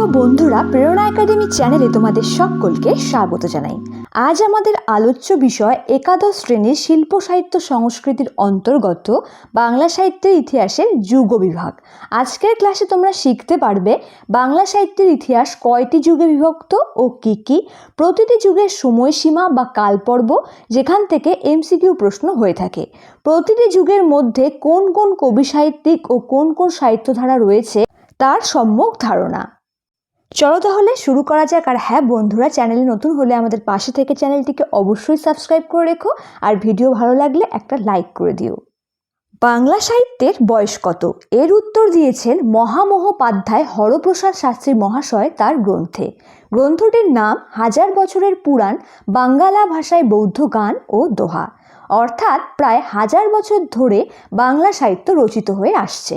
প্রিয় বন্ধুরা, প্রেরণা একাডেমি চ্যানেলে তোমাদের সকলকে স্বাগত জানাই। আজ আমাদের আলোচ্য বিষয় একাদশ শ্রেণির শিল্প সাহিত্য সংস্কৃতির অন্তর্গত বাংলা সাহিত্যের ইতিহাসের যুগ বিভাগ। আজকের ক্লাসে তোমরা শিখতে পারবে বাংলা সাহিত্যের ইতিহাস কয়টি যুগে বিভক্ত ও কি কি। প্রতিটি যুগের সময়সীমা বা কালপর্ব যেখান থেকে এমসিকিউ প্রশ্ন হয়ে থাকে। প্রতিটি যুগের মধ্যে কোন কোন কবি সাহিত্যিক ও কোন কোন সাহিত্যধারা রয়েছে তার সম্যক ধারণা। চলো তাহলে শুরু করা যাক, আর হ্যাঁ বন্ধুরা, চ্যানেলে নতুন হলে আমাদের পাশে থেকে চ্যানেলটিকে অবশ্যই সাবস্ক্রাইব করে রেখো, আর ভিডিও ভালো লাগলে একটা লাইক করে দিও। বাংলা সাহিত্যের বয়স কত? এর উত্তর দিয়েছেন মহামহোপাধ্যায় হরপ্রসাদ শাস্ত্রী মহাশয় তার গ্রন্থে। গ্রন্থটির নাম হাজার বছরের পুরাণ, বাঙ্গালা ভাষায় বৌদ্ধ গান ও দোহা। অর্থাৎ প্রায় হাজার বছর ধরে বাংলা সাহিত্য রচিত হয়ে আসছে।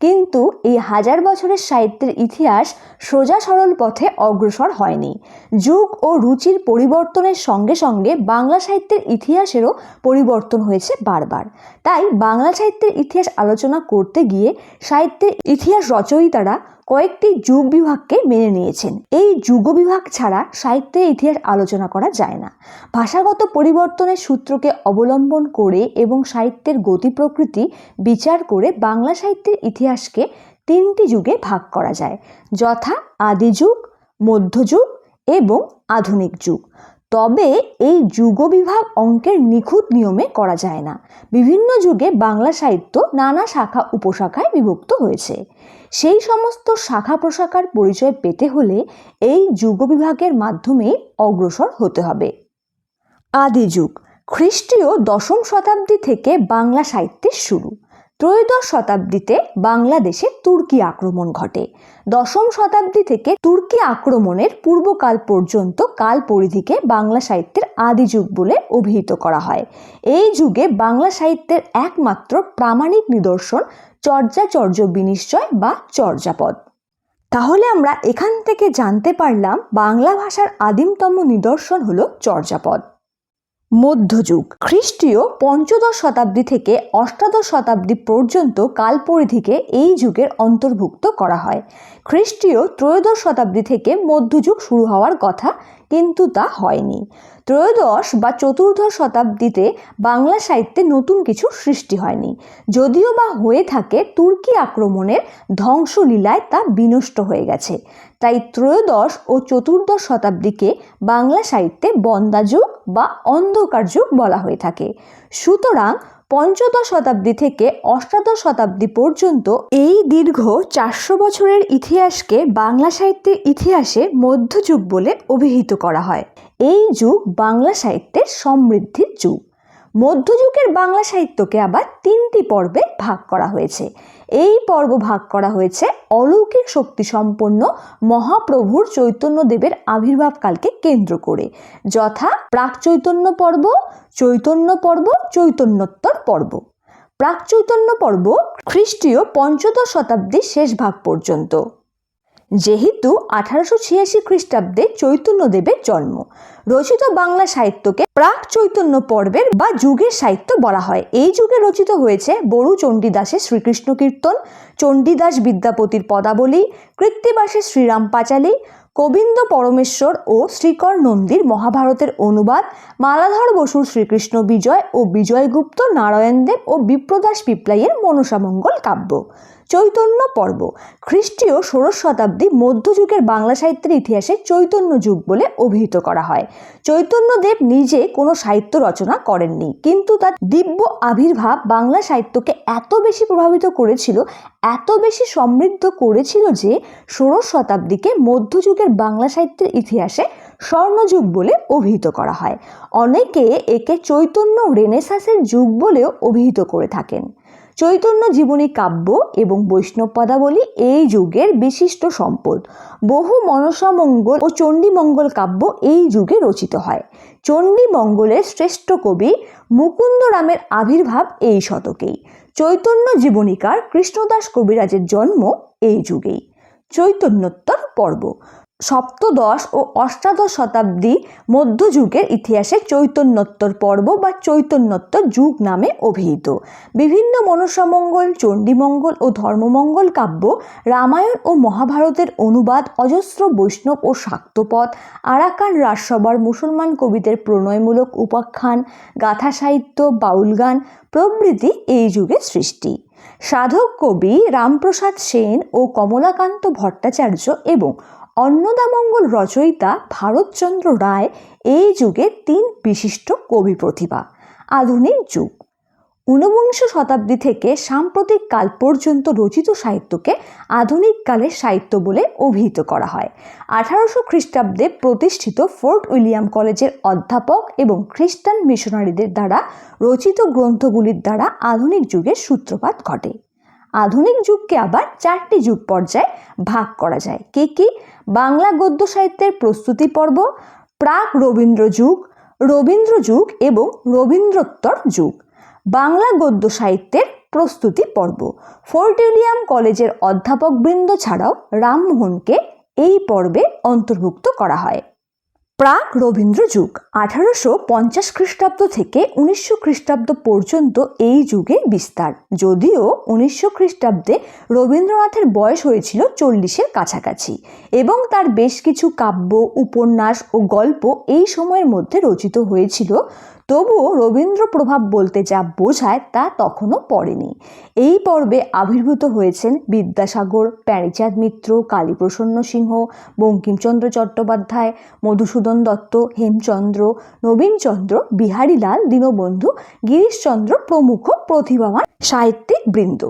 কিন্তু এই হাজার বছরের সাহিত্যের ইতিহাস সোজা সরল পথে অগ্রসর হয়নি। যুগ ও রুচির পরিবর্তনের সঙ্গে সঙ্গে বাংলা সাহিত্যের ইতিহাসেরও পরিবর্তন হয়েছে বারবার। তাই বাংলা সাহিত্যের ইতিহাস আলোচনা করতে গিয়ে সাহিত্যের ইতিহাস রচয়িতারা কয়েকটি যুগ বিভাগকে মেনে নিয়েছেন। এই যুগ বিভাগ ছাড়া সাহিত্যের ইতিহাস আলোচনা করা যায় না। ভাষাগত পরিবর্তনের সূত্রকে অবলম্বন করে এবং সাহিত্যের গতি প্রকৃতি বিচার করে বাংলা সাহিত্যের ইতিহাসকে তিনটি যুগে ভাগ করা যায়। যথা আদিযুগ মধ্যযুগ এবং আধুনিক যুগ। তবে এই যুগবিভাগ অঙ্কের নিখুঁত নিয়মে করা যায় না। বিভিন্ন যুগে বাংলা সাহিত্য নানা শাখা উপশাখায় বিভক্ত হয়েছে। সেই সমস্ত শাখা প্রশাখার পরিচয় পেতে হলে এই যুগবিভাগের মাধ্যমেই অগ্রসর হতে হবে। আদি যুগ, খ্রিস্টীয় দশম শতাব্দী থেকে বাংলা সাহিত্যের শুরু। ত্রয়োদশ শতাব্দীতে বাংলাদেশে তুর্কি আক্রমণ ঘটে। দশম শতাব্দী থেকে তুর্কি আক্রমণের পূর্বকাল পর্যন্ত কাল পরিধিকে বাংলা সাহিত্যের আদি যুগ বলে অভিহিত করা হয়। এই যুগে বাংলা সাহিত্যের একমাত্র প্রামাণিক নিদর্শন চর্যাচর্য বিনিশ্চয় বা চর্যাপদ। তাহলে আমরা এখান থেকে জানতে পারলাম বাংলা ভাষার আদিমতম নিদর্শন হলো চর্যাপদ। মধ্যযুগ। খ্রিস্টীয় পঞ্চদশ শতাব্দী থেকে অষ্টাদশ শতাব্দী পর্যন্ত কালপরিধিকে এই যুগের অন্তর্ভুক্ত করা হয়। খ্রিস্টীয় ত্রয়োদশ শতাব্দী থেকে মধ্যযুগ শুরু হওয়ার কথা কিন্তু তা হয়নি। ত্রয়োদশ বা চতুর্দশ শতাব্দীতে বাংলা সাহিত্যে নতুন কিছু সৃষ্টি হয়নি। যদিও বা হয়ে থাকে তুর্কি আক্রমণের ধ্বংসলীলায় তা বিনষ্ট হয়ে গেছে। তাই ত্রয়োদশ ও চতুর্দশ শতাব্দীকে বাংলা সাহিত্যে বন্দা যুগ বা অন্ধকার যুগ বলা হয়ে থাকে। সুতরাং পঞ্চদশ শতাব্দী থেকে অষ্টাদশ শতাব্দী পর্যন্ত এই দীর্ঘ চারশো বছরের ইতিহাসকে বাংলা সাহিত্যের ইতিহাসে মধ্যযুগ বলে অভিহিত করা হয়। এই যুগ বাংলা সাহিত্যের সমৃদ্ধির যুগ। মধ্যযুগের বাংলা সাহিত্যকে আবার তিনটি পর্বে ভাগ করা হয়েছে। এই পর্ব ভাগ করা হয়েছে অলৌকিক শক্তি সম্পন্ন মহাপ্রভুর চৈতন্যদেবের আবির্ভাবকালকে কেন্দ্র করে। যথা প্রাক চৈতন্য পর্ব চৈতন্য পর্ব, চৈতন্যোত্তর পর্ব। প্রাক চৈতন্য পর্ব খ্রিস্টীয় পঞ্চদশ শতাব্দীর শেষ ভাগ পর্যন্ত। যেহেতু আঠারোশো ছিয়াশি খ্রিস্টাব্দে চৈতন্যদেবের জন্ম। রচিত বাংলা সাহিত্যকে প্রাক চৈতন্য পর্বের বা যুগের সাহিত্য বলা হয়। এই যুগে রচিত হয়েছে বড়ু চণ্ডীদাসের শ্রীকৃষ্ণ কীর্তন, চণ্ডীদাস বিদ্যাপতির পদাবলী, কৃত্তিবাসের শ্রীরাম পাঁচালী, গোবিন্দ পরমেশ্বর ও শ্রীকর নন্দীর মহাভারতের অনুবাদ, মালাধর বসুর শ্রীকৃষ্ণ বিজয় ও বিজয়গুপ্ত নারায়ণদেব ও বিপ্রদাস পিপ্লাইয়ের মনসামঙ্গল কাব্য। চৈতন্য পর্ব। খ্রিস্টীয় ষোড়শ শতাব্দী মধ্যযুগের বাংলা সাহিত্যের ইতিহাসে চৈতন্য যুগ বলে অভিহিত করা হয়। চৈতন্যদেব নিজে কোনো সাহিত্য রচনা করেননি, কিন্তু তার দিব্য আবির্ভাব বাংলা সাহিত্যকে এত বেশি প্রভাবিত করেছিল, এত বেশি সমৃদ্ধ করেছিল যে ষোড়শ শতাব্দীকে মধ্যযুগের বাংলা সাহিত্যের ইতিহাসে স্বর্ণযুগ বলে অভিহিত করা হয়। অনেকে একে চৈতন্য রেনেসাসের যুগ বলেও অভিহিত করে থাকেন। চৈতন্য জীবনী কাব্য এবং বৈষ্ণব পদাবলী এই যুগের বিশিষ্ট সম্পদ। বহু মনসামঙ্গল ও চণ্ডীমঙ্গল কাব্য এই যুগে রচিত হয়। চণ্ডীমঙ্গলের শ্রেষ্ঠ কবি মুকুন্দরামের আবির্ভাব এই শতকেই। চৈতন্য জীবনীকার কৃষ্ণদাস কবিরাজের জন্ম এই যুগেই। চৈতন্যোত্তর পর্ব। সপ্তদশ ও অষ্টাদশ শতাব্দী মধ্যযুগের ইতিহাসে চৈতন্যোত্তর পর্ব বা চৈতন্যোত্তর যুগ নামে অভিহিত। বিভিন্ন মনসামঙ্গল চণ্ডীমঙ্গল ও ধর্মমঙ্গল কাব্য, রামায়ণ ও মহাভারতের অনুবাদ, অজস্র বৈষ্ণব ও শাক্তপথ, আরাকান রাজসভার মুসলমান কবিদের প্রণয়মূলক উপাখ্যান, গাথা সাহিত্য, বাউল গান, প্রভৃতি এই যুগে সৃষ্টি। সাধক কবি রামপ্রসাদ সেন ও কমলাকান্ত ভট্টাচার্য এবং অন্নদামঙ্গল রচয়িতা ভারতচন্দ্র রায় এই যুগে তিন বিশিষ্ট কবি প্রতিভা। আধুনিক যুগ। ঊনবিংশ শতাব্দী থেকে সাম্প্রতিক কাল পর্যন্ত রচিত সাহিত্যকে আধুনিক কালের সাহিত্য বলে অভিহিত করা হয়। আঠারোশো খ্রিস্টাব্দে প্রতিষ্ঠিত ফোর্ট উইলিয়াম কলেজের অধ্যাপক এবং খ্রিস্টান মিশনারিদের দ্বারা রচিত গ্রন্থগুলির দ্বারা আধুনিক যুগের সূত্রপাত ঘটে। আধুনিক যুগকে আবার চারটি যুগ পর্যায়ে ভাগ করা যায়। কে কি? বাংলা গদ্য সাহিত্যের প্রস্তুতি পর্ব, প্রাক রবীন্দ্র যুগ রবীন্দ্র যুগ এবং রবীন্দ্রোত্তর যুগ। বাংলা গদ্য সাহিত্যের প্রস্তুতি পর্ব। ফোর্ট উইলিয়াম কলেজের অধ্যাপকবৃন্দ ছাড়াও রামমোহনকে এই পর্বে অন্তর্ভুক্ত করা হয়। প্রাক রবীন্দ্র যুগ। আঠারোশো পঞ্চাশ খ্রিস্টাব্দ থেকে উনিশশো খ্রিস্টাব্দ পর্যন্ত এই যুগে বিস্তার। যদিও উনিশশো খ্রিস্টাব্দে রবীন্দ্রনাথের বয়স হয়েছিল চল্লিশের কাছাকাছি এবং তার বেশ কিছু কাব্য, উপন্যাস ও গল্প এই সময়ের মধ্যে রচিত হয়েছিল তবুও রবীন্দ্র প্রভাব বলতে যা বোঝায় তা তখনও পড়েনি। এই পর্বে আবির্ভূত হয়েছেন বিদ্যাসাগর, প্যারিচাঁদ মিত্র, কালীপ্রসন্ন সিংহ, বঙ্কিমচন্দ্র চট্টোপাধ্যায়, মধুসূদন দত্ত, হেমচন্দ্র, নবীনচন্দ্র, বিহারীলাল দীনবন্ধু, গিরিশচন্দ্র প্রমুখ প্রতিভাবান সাহিত্যিক বৃন্দ।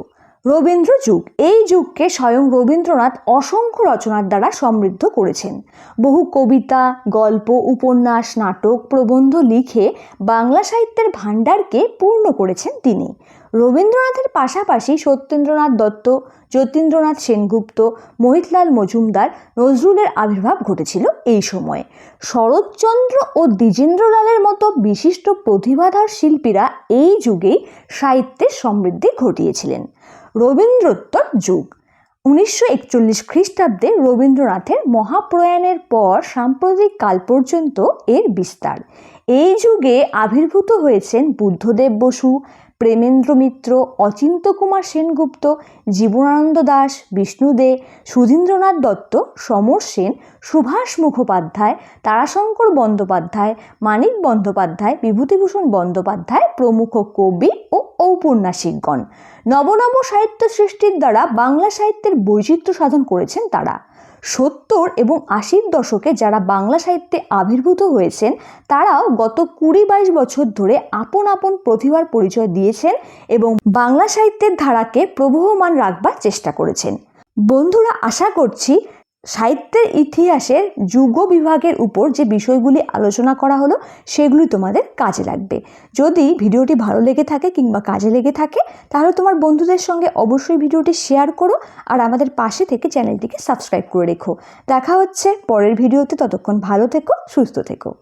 রবীন্দ্র যুগ। এই যুগকে স্বয়ং রবীন্দ্রনাথ অসংখ্য রচনার দ্বারা সমৃদ্ধ করেছেন। বহু কবিতা, গল্প, উপন্যাস, নাটক, প্রবন্ধ লিখে বাংলা সাহিত্যের ভাণ্ডারকে পূর্ণ করেছেন তিনি। রবীন্দ্রনাথের পাশাপাশি সত্যেন্দ্রনাথ দত্ত, যতীন্দ্রনাথ সেনগুপ্ত, মোহিতলাল মজুমদার, নজরুলের আবির্ভাব ঘটেছিল এই সময়ে। শরৎচন্দ্র ও দ্বিজেন্দ্রলালের মতো বিশিষ্ট প্রতিভাধার শিল্পীরা এই যুগেই সাহিত্যের সমৃদ্ধি ঘটিয়েছিলেন। রবীন্দ্রোত্তর যুগ। উনিশশো একচল্লিশ খ্রিস্টাব্দে রবীন্দ্রনাথের মহাপ্রয়াণের পর সাম্প্রতিক কাল পর্যন্ত এর বিস্তার। এই যুগে আবির্ভূত হয়েছেন বুদ্ধদেব বসু প্রেমেন্দ্র মিত্র, অচিন্ত কুমার সেনগুপ্ত, জীবনানন্দ দাস, বিষ্ণু দে, সুধীন্দ্রনাথ দত্ত, সমর সেন, সুভাষ মুখোপাধ্যায়, তারাশঙ্কর বন্দ্যোপাধ্যায়, মানিক বন্দ্যোপাধ্যায়, বিভূতিভূষণ বন্দ্যোপাধ্যায়, প্রমুখ কবি ও ঔপন্যাসিকগণ। নবনব সাহিত্য সৃষ্টির দ্বারা বাংলা সাহিত্যের বৈচিত্র্য সাধন করেছেন তারা। সত্তর এবং আশির দশকে যারা বাংলা সাহিত্যে আবির্ভূত হয়েছেন, তারাও গত কুড়ি বাইশ বছর ধরে আপন আপন প্রতিভার পরিচয় দিয়েছেন এবং বাংলা সাহিত্যের ধারাকে প্রবহমান রাখবার চেষ্টা করেছেন। বন্ধুরা, আশা করছি সাহিত্যের ইতিহাসের যুগ বিভাগের উপর যে বিষয়গুলি আলোচনা করা হলো, সেগুলি তোমাদের কাজে লাগবে। যদি ভিডিওটি ভালো লেগে থাকে কিংবা কাজে লেগে থাকে, তাহলে তোমার বন্ধুদের সঙ্গে অবশ্যই ভিডিওটি শেয়ার করো আর আমাদের পাশে থেকে চ্যানেলটিকে সাবস্ক্রাইব করে রেখো। দেখা হচ্ছে পরের ভিডিওতে, ততক্ষণ ভালো থেকো, সুস্থ থেকো।